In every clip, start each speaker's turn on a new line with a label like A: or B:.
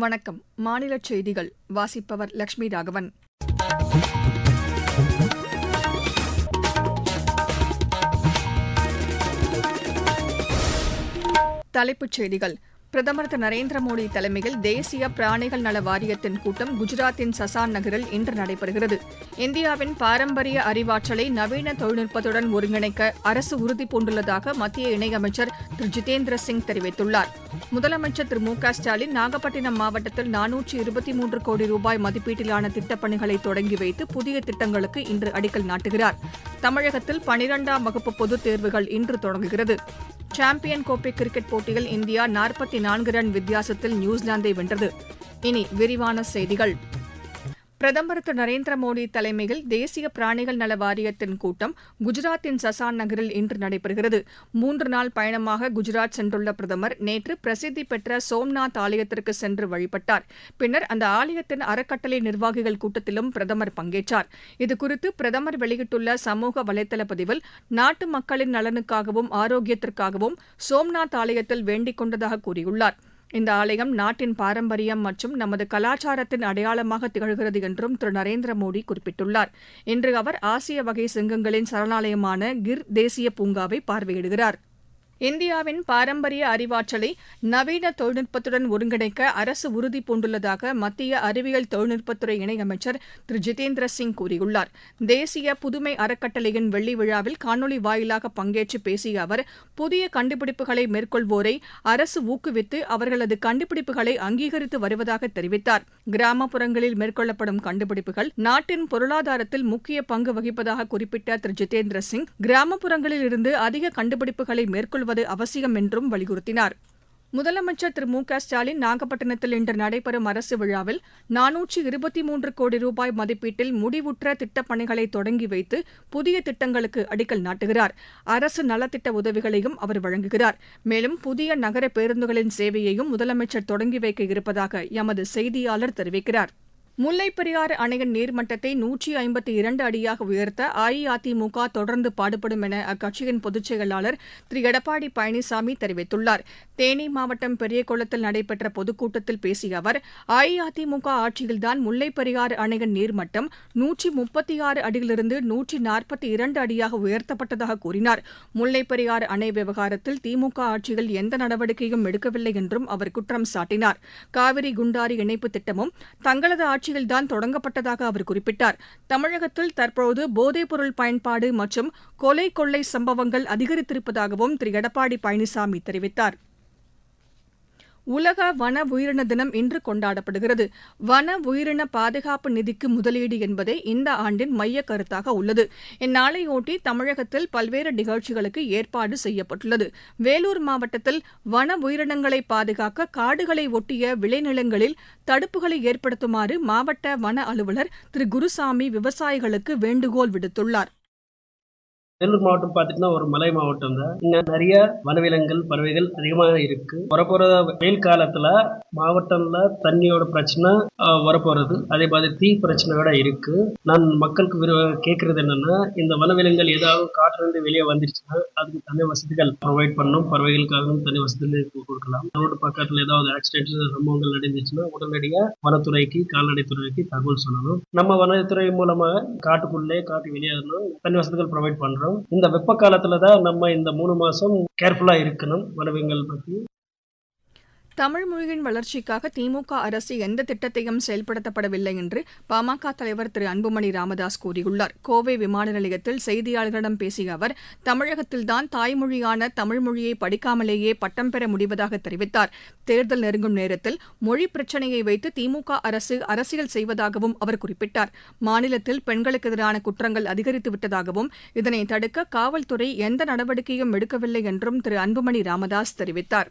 A: வணக்கம் மாநில செய்திகள் வாசிப்பவர் லட்சுமி ராகவன் தலைப்புச் செய்திகள் பிரதமர் திரு நரேந்திர மோடி தலைமையில் தேசிய பிராணிகள் நல வாரியத்தின் கூட்டம் குஜராத்தின் சசான் நகரில் இன்று நடைபெறுகிறது இந்தியாவின் பாரம்பரிய அறிவாற்றலை நவீன தொழில்நுட்பத்துடன் ஒருங்கிணைக்க அரசு உறுதிபூண்டுள்ளதாக மத்திய இணையமைச்சர் திரு ஜிதேந்திர சிங் தெரிவித்துள்ளார் முதலமைச்சர் திரு மு க ஸ்டாலின் நாகப்பட்டினம் மாவட்டத்தில் நானூற்றி இருபத்தி மூன்று கோடி ரூபாய் மதிப்பீட்டிலான திட்டப்பணிகளை தொடங்கி வைத்து புதிய திட்டங்களுக்கு இன்று அடிக்கல் நாட்டுகிறார் தமிழகத்தில் பனிரெண்டாம் வகுப்பு பொதுத் தேர்வுகள் இன்று தொடங்குகிறது சாம்பியன் கோப்பை கிரிக்கெட் போட்டியில் இந்தியா நாற்பத்தி நான்கு ரன் வித்தியாசத்தில் நியூசிலாந்தை வென்றது இனி விரிவான செய்திகள் பிரதமர் திரு நரேந்திர மோடி தலைமையில் தேசிய பிராணிகள் நல வாரியத்தின் கூட்டம் குஜராத்தின் சசான் நகரில் இன்று நடைபெறுகிறது மூன்று நாள் பயணமாக குஜராத் சென்றுள்ள பிரதமர் நேற்று பிரசித்தி பெற்ற சோம்நாத் ஆலயத்திற்கு சென்று வழிபட்டார் பின்னர் அந்த ஆலயத்தின் அறக்கட்டளை நிர்வாகிகள் கூட்டத்திலும் பிரதமர் பங்கேற்றார் இதுகுறித்து பிரதமர் வெளியிட்டுள்ள சமூக வலைதள பதிவில் நாட்டு மக்களின் நலனுக்காகவும் ஆரோக்கியத்திற்காகவும் சோம்நாத் ஆலயத்தில் வேண்டிக் கொண்டதாக கூறியுள்ளாா் இந்த ஆலயம் நாட்டின் பாரம்பரியம் மற்றும் நமது கலாச்சாரத்தின் அடையாளமாக திகழ்கிறது என்றும் திரு நரேந்திர மோடி குறிப்பிட்டுள்ளார் இன்று அவர் ஆசிய வகை சிங்கங்களின் சரணாலயமான கிர் தேசிய பூங்காவை பார்வையிடுகிறாா் இந்தியாவின் பாரம்பரிய அறிவாற்றலை நவீன தொழில்நுட்பத்துடன் ஒருங்கிணைக்க அரசு உறுதி பூண்டுள்ளதாக மத்திய அறிவியல் தொழில்நுட்பத்துறை இணையமைச்சர் திரு ஜிதேந்திர சிங் கூறியுள்ளார் தேசிய புதுமை அறக்கட்டளையின் வெள்ளி விழாவில் காணொலி வாயிலாக பங்கேற்று பேசிய அவர் புதிய கண்டுபிடிப்புகளை மேற்கொள்வோரை அரசு ஊக்குவித்து அவர்களது கண்டுபிடிப்புகளை அங்கீகரித்து வருவதாக தெரிவித்தார் கிராமப்புறங்களில் மேற்கொள்ளப்படும் கண்டுபிடிப்புகள் நாட்டின் பொருளாதாரத்தில் முக்கிய பங்கு வகிப்பதாக குறிப்பிட்ட திரு ஜிதேந்திர சிங் கிராமப்புறங்களில் இருந்து அதிக கண்டுபிடிப்புகளை மேற்கொள்வது மேற்கொள்வது அவசியம் என்றும் வலியுறுத்தினார் முதலமைச்சர் திரு மு க ஸ்டாலின் நாகப்பட்டினத்தில் இன்று நடைபெறும் அரசு விழாவில் நானூற்றி இருபத்தி மூன்று கோடி ரூபாய் மதிப்பீட்டில் முடிவுற்ற திட்டப் பணிகளை தொடங்கி வைத்து புதிய திட்டங்களுக்கு அடிக்கல் நாட்டுகிறார் அரசு நலத்திட்ட உதவிகளையும் அவர் வழங்குகிறார் மேலும் புதிய நகர பேருந்துகளின் சேவையையும் முதலமைச்சர் தொடங்கி வைக்க இருப்பதாக எமது செய்தியாளர் தெரிவிக்கிறாா் முல்லைப் பெரியாறு அணையின் நீர்மட்டத்தை நூற்றி ஐம்பத்தி இரண்டு அடியாக உயர்த்த அஇஅதிமுக தொடர்ந்து பாடுபடும் என அக்கட்சியின் பொதுச் செயலாளர் திரு எடப்பாடி பழனிசாமி தெரிவித்துள்ளார் தேனி மாவட்டம் பெரியகுளத்தில் நடைபெற்ற பொதுக்கூட்டத்தில் பேசிய அவர் அஇஅதிமுக ஆட்சியில்தான் முல்லைப் பெரியாறு அணையின் நீர்மட்டம் நூற்றி முப்பத்தி ஆறு அடியிலிருந்து நூற்றி நாற்பத்தி இரண்டு அடியாக உயர்த்தப்பட்டதாக கூறினார் முல்லைப் பெரியாறு அணை விவகாரத்தில் திமுக ஆட்சியில் எந்த நடவடிக்கையும் எடுக்கவில்லை என்றும் அவர் குற்றம் சாட்டினார் காவிரி குண்டாறு இணைப்பு திட்டமும் தங்களது ஆட்சியில்தான் தொடங்கப்பட்டதாக அவர் குறிப்பிட்டார் தமிழகத்தில் தற்போது போதைப்பொருள் பயன்பாடு மற்றும் கொலை கொள்ளை சம்பவங்கள் அதிகரித்திருப்பதாகவும் திரு எடப்பாடி பழனிசாமி தெரிவித்தாா் உலக வன உயிரின தினம் இன்று கொண்டாடப்படுகிறது வன உயிரின பாதுகாப்பு நிதிக்கு முதலீடு என்பதே இந்த ஆண்டின் மைய கருத்தாக உள்ளது இந்நாளையொட்டி தமிழகத்தில் பல்வேறு நிகழ்ச்சிகளுக்கு ஏற்பாடு செய்யப்பட்டுள்ளது வேலூர் மாவட்டத்தில் வன உயிரினங்களை பாதுகாக்க காடுகளை ஒட்டிய விளைநிலங்களில் தடுப்புகளை ஏற்படுத்துமாறு மாவட்ட வன அலுவலர் திரு குருசாமி விவசாயிகளுக்கு வேண்டுகோள் விடுத்துள்ளாா்
B: வேலூர் மாவட்டம் பார்த்தீங்கன்னா ஒரு மலை மாவட்டம் தான் இங்கே நிறைய வனவிலங்குகள் பறவைகள் அதிகமாக இருக்கு வரப்போற வெயில் காலத்துல மாவட்டம்ல தண்ணியோட பிரச்சனை வரப்போறது அதே மாதிரி தீ பிரச்சனை விட இருக்கு நான் மக்களுக்கு கேட்கறது என்னன்னா இந்த வனவிலங்குகள் ஏதாவது காட்டுல இருந்து வெளியே வந்துருச்சுன்னா அதுக்கு தனி வசதிகள் ப்ரொவைட் பண்ணும் பறவைகளுக்காகவும் தனி வசதிகள் கொடுக்கலாம் ரோடு பக்கத்துல ஏதாவது ஆக்சிடென்ட் சம்பவங்கள் நடந்துச்சுன்னா உடனடியாக வனத்துறைக்கு கால்நடைத்துறைக்கு தகவல் சொல்லணும் நம்ம வனத்துறை மூலமா காட்டுக்குள்ளே காட்டு வெளியாகணும் தனி வசதிகள் ப்ரொவைட் பண்றோம் இந்த வெப்ப காலத்தில் தான் நம்ம இந்த மூணு மாதம் கேர்ஃபுல்லாக இருக்கணும் வனவியங்கள் பற்றி
A: தமிழ் மொழியின் வளர்ச்சிக்காக திமுக அரசு எந்த திட்டத்தையும் செயல்படுத்தப்படவில்லை என்று பாமக தலைவர் திரு அன்புமணி ராமதாஸ் கூறியுள்ளார் கோவை விமான நிலையத்தில் செய்தியாளர்களிடம் பேசிய அவர் தமிழகத்தில்தான் தாய்மொழியான தமிழ் மொழியை படிக்காமலேயே பட்டம் பெற முடிவதாக தெரிவித்தார் தேர்தல் நெருங்கும் நேரத்தில் மொழி பிரச்சினையை வைத்து திமுக அரசு அரசியல் செய்வதாகவும் அவர் குறிப்பிட்டார் மாநிலத்தில் பெண்களுக்கு எதிரான குற்றங்கள் அதிகரித்து விட்டதாகவும் இதனை தடுக்க காவல்துறை எந்த நடவடிக்கையும் எடுக்கவில்லை என்றும் திரு அன்புமணி ராமதாஸ் தெரிவித்தாா்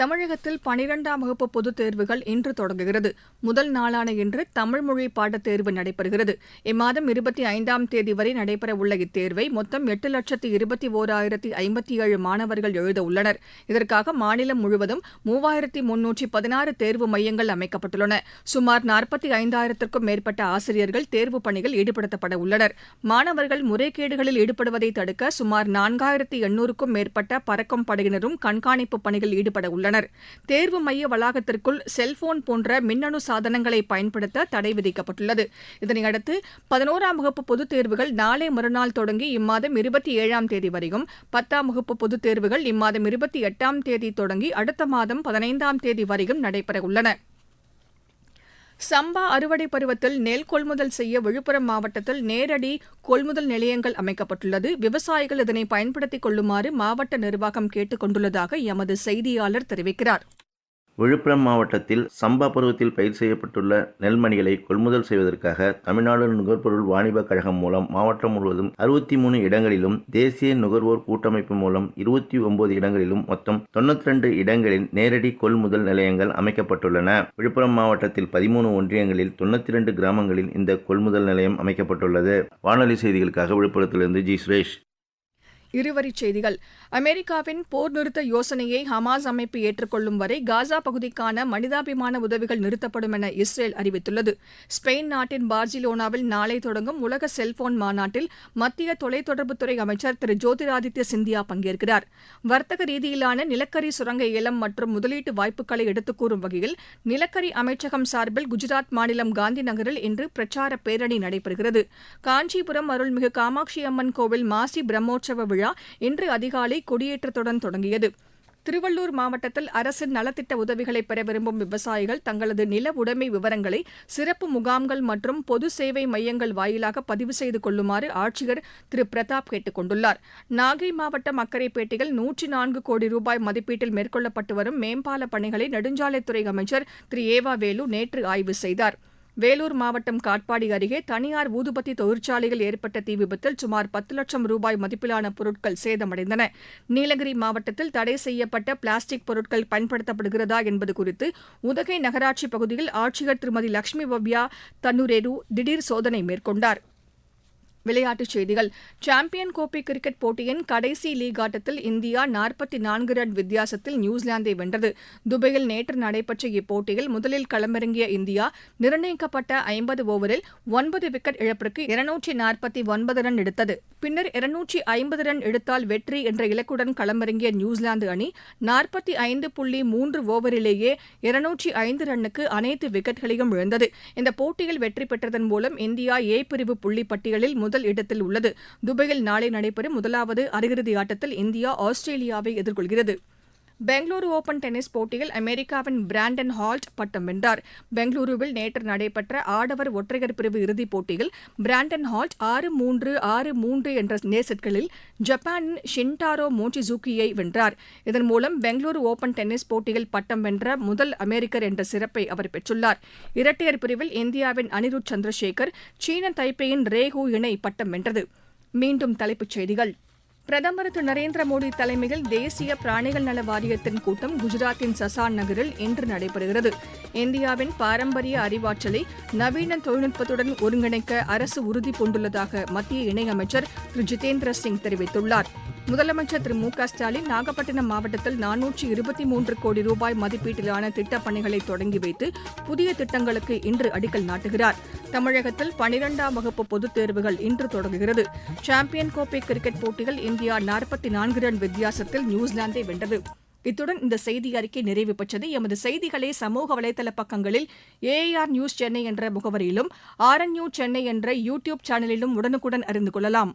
A: தமிழகத்தில் பனிரெண்டாம் வகுப்பு பொதுத் தேர்வுகள் இன்று தொடங்குகிறது முதல் நாளான இன்று தமிழ் மொழி பாடத் தேர்வு நடைபெறுகிறது இம்மாதம் இருபத்தி ஐந்தாம் தேதி வரை நடைபெறவுள்ள இத்தேர்வை மொத்தம் எட்டு லட்சத்து இருபத்தி ஓராயிரத்தி ஐம்பத்தி ஏழு மாணவர்கள் எழுத உள்ளனர் இதற்காக மாநிலம் முழுவதும் மூவாயிரத்தி முன்னூற்றி பதினாறு தேர்வு மையங்கள் அமைக்கப்பட்டுள்ளன சுமார் நாற்பத்தி ஐந்தாயிரத்திற்கும் மேற்பட்ட ஆசிரியர்கள் தேர்வு பணியில் ஈடுபடுத்தப்பட உள்ளனர் மாணவர்கள் முறைகேடுகளில் ஈடுபடுவதை தடுக்க சுமார் நான்காயிரத்தி எண்ணூறுக்கும் மேற்பட்ட பறக்கும் படையினரும் கண்காணிப்பு பணியில் ஈடுபட உள்ளனர் உள்ளனர் தேர்வு மைய வளாகத்திற்குள் செல்போன் போன்ற மின்னணு சாதனங்களை பயன்படுத்த தடை விதிக்கப்பட்டுள்ளது இதனையடுத்து பதினோராம் வகுப்பு பொதுத் தேர்வுகள் நாளை மறுநாள் தொடங்கி இம்மாதம் இருபத்தி ஏழாம் தேதி வரையும் பத்தாம் வகுப்பு பொதுத் தேர்வுகள் இம்மாதம் இருபத்தி எட்டாம் தேதி தொடங்கி அடுத்த மாதம் பதினைந்தாம் தேதி வரையும் நடைபெறவுள்ளன சம்பா அறுவடை பருவத்தில் நெல் கொள்முதல் செய்ய விழுப்புரம் மாவட்டத்தில் நேரடி கொள்முதல் நிலையங்கள் அமைக்கப்பட்டுள்ளது விவசாயிகள் இதனை பயன்படுத்திக் கொள்ளுமாறு மாவட்ட நிர்வாகம் கேட்டுக் கொண்டுள்ளதாக எமது செய்தியாளர் தெரிவிக்கிறார்
C: விழுப்புரம் மாவட்டத்தில் சம்பா பருவத்தில் பயிர் செய்யப்பட்டுள்ள நெல்மணிகளை கொள்முதல் செய்வதற்காக தமிழ்நாடு நுகர்பொருள் வாணிப கழகம் மூலம் மாவட்டம் முழுவதும் அறுபத்தி மூணு இடங்களிலும் தேசிய நுகர்வோர் கூட்டமைப்பு மூலம் இருபத்தி ஒன்பது இடங்களிலும் மொத்தம் தொண்ணூத்தி ரெண்டு இடங்களில் நேரடி கொள்முதல் நிலையங்கள் அமைக்கப்பட்டுள்ளன விழுப்புரம் மாவட்டத்தில் பதிமூணு ஒன்றியங்களில் தொண்ணூத்தி ரெண்டு கிராமங்களில் இந்த கொள்முதல் நிலையம் அமைக்கப்பட்டுள்ளது வானொலி செய்திகளுக்காக விழுப்புரத்திலிருந்து ஜி சுரேஷ்
A: இருவரிச் செய்திகள் அமெரிக்காவின் போர் நிறுத்த யோசனையை ஹமாஸ் அமைப்பு ஏற்றுக்கொள்ளும் வரை காசா பகுதிக்கான மனிதாபிமான உதவிகள் நிறுத்தப்படும் என இஸ்ரேல் அறிவித்துள்ளது ஸ்பெயின் நாட்டின் பார்சிலோனாவில் நாளை தொடங்கும் உலக செல்போன் மாநாட்டில் மத்திய தொலைத்தொடர்புத்துறை அமைச்சர் திரு ஜோதிராதித்ய சிந்தியா பங்கேற்கிறார் வர்த்தக ரீதியிலான நிலக்கரி சுரங்க ஏலம் மற்றும் முதலீட்டு வாய்ப்புகளை எடுத்துக்கூறும் வகையில் நிலக்கரி அமைச்சகம் சார்பில் குஜராத் மாநிலம் காந்தி நகரில் இன்று பிரச்சார பேரணி நடைபெறுகிறது காஞ்சிபுரம் அருள்மிகு காமாட்சி அம்மன் கோவில் மாசி பிரம்மோற்சவ விழா விழா இன்று அதிகாலை கொடியேற்றத்துடன் தொடங்கியது திருவள்ளூர் மாவட்டத்தில் அரசின் நலத்திட்ட உதவிகளை பெற விரும்பும் விவசாயிகள் தங்களது நில உடைமை விவரங்களை சிறப்பு முகாம்கள் மற்றும் பொது சேவை மையங்கள் வாயிலாக பதிவு செய்து கொள்ளுமாறு ஆட்சியர் திரு பிரதாப் கேட்டுக் கொண்டுள்ளார் நாகை மாவட்டம் அக்கரைப்பேட்டையில் நூற்றி நான்கு கோடி ரூபாய் மதிப்பீட்டில் மேற்கொள்ளப்பட்டு வரும் மேம்பால பணிகளை நெடுஞ்சாலைத்துறை அமைச்சர் திரு ஏவா வேலு நேற்று ஆய்வு செய்தாா் வேலூர் மாவட்டம் காட்பாடி அருகே தனியார் ஊதுபத்தி தொழிற்சாலையில் ஏற்பட்ட தீ விபத்தில் சுமார் பத்து லட்சம் ரூபாய் மதிப்பிலான பொருட்கள் சேதமடைந்தன நீலகிரி மாவட்டத்தில் தடை செய்யப்பட்ட பிளாஸ்டிக் பொருட்கள் பயன்படுத்தப்படுகிறதா என்பது குறித்து உதகை நகராட்சி பகுதியில் ஆட்சியர் திருமதி லட்சுமி பவ்யா தன்னுரேரு திடீர் சோதனை மேற்கொண்டாா் விளையாட்டுச் செய்திகள் சாம்பியன் கோப்பை கிரிக்கெட் போட்டியின் கடைசி லீக் ஆட்டத்தில் இந்தியா நாற்பத்தி நான்கு ரன் வித்தியாசத்தில் நியூசிலாந்தை வென்றது துபாயில் நேற்று நடைபெற்ற இப்போட்டியில் முதலில் களமிறங்கிய இந்தியா நிர்ணயிக்கப்பட்ட ஐம்பது ஓவரில் ஒன்பது விக்கெட் இழப்பிற்கு இருநூற்றி நாற்பத்தி ஒன்பது ரன் எடுத்தது பின்னர் இருநூற்றி ஐம்பது ரன் எடுத்தால் வெற்றி என்ற இலக்குடன் களமிறங்கிய நியூசிலாந்து அணி நாற்பத்தி ஐந்து புள்ளி மூன்று ஓவரிலேயே இருநூற்றி ஐந்து ரன்னுக்கு அனைத்து விக்கெட்களையும் இழந்தது இந்த போட்டியில் வெற்றி பெற்றதன் மூலம் இந்தியா ஏ பிரிவு புள்ளி பட்டியலில் முதல் இடத்தில் உள்ளது துபாயில் நாளை நடைபெறும் முதலாவது அரையிறுதி ஆட்டத்தில் இந்தியா ஆஸ்திரேலியாவை எதிர்கொள்கிறது பெங்களூரு ஒபன் டென்னிஸ் போட்டியில் அமெரிக்காவின் பிராண்டன் ஹால்ட் பட்டம் வென்றார் பெங்களூருவில் நேற்று நடைபெற்ற ஆடவர் ஒற்றையர் பிரிவு இறுதிப் போட்டியில் பிராண்டன் ஹால்ட் ஆறு மூன்று ஆறு மூன்று என்ற நேசட்களில் ஜப்பானின் ஷின்டாரோ மோச்சிசூக்கியை வென்றார் இதன் மூலம் பெங்களூரு ஒபன் டென்னிஸ் போட்டியில் பட்டம் வென்ற முதல் அமெரிக்கர் என்ற சிறப்பை அவர் பெற்றுள்ளார் இரட்டையர் பிரிவில் இந்தியாவின் அனிருத் சந்திரசேகர் சீன தைப்பேயின் ரேஹூ இணை பட்டம் வென்றது மீண்டும் தலைப்புச் செய்திகள் பிரதமர் திரு நரேந்திர மோடி தலைமையில் தேசிய பிராணிகள் நல வாரியத்தின் கூட்டம் குஜராத்தின் சசான் நகரில் இன்று நடைபெறுகிறது இந்தியாவின் பாரம்பரிய அறிவாற்றலை நவீன தொழில்நுட்பத்துடன் ஒருங்கிணைக்க அரசு உறுதி பூண்டுள்ளதாக மத்திய இணையமைச்சர் திரு ஜிதேந்திர சிங் தெரிவித்துள்ளார் முதலமைச்சர் திரு மு க ஸ்டாலின் நாகப்பட்டினம் மாவட்டத்தில் நானூற்றி இருபத்தி மூன்று கோடி ரூபாய் மதிப்பீட்டிலான திட்டப் பணிகளை தொடங்கி வைத்து புதிய திட்டங்களுக்கு இன்று அடிக்கல் நாட்டுகிறார் தமிழகத்தில் பனிரெண்டாம் வகுப்பு பொதுத் தேர்வுகள் இன்று தொடங்குகிறது சாம்பியன் கோப்பை கிரிக்கெட் போட்டியில் இந்தியா நாற்பத்தி நான்கு ரன் வித்தியாசத்தில் நியூசிலாந்தை வென்றது இத்துடன் இந்த செய்தி அறிக்கை நிறைவு பெற்றது எமது செய்திகளை சமூக வலைதள பக்கங்களில் ஏஆர் நியூஸ் சென்னை என்ற முகவரியிலும் ஆர்என்யூ சென்னை என்ற யூ டியூப் சேனலிலும் உடனுக்குடன் அறிந்து கொள்ளலாம்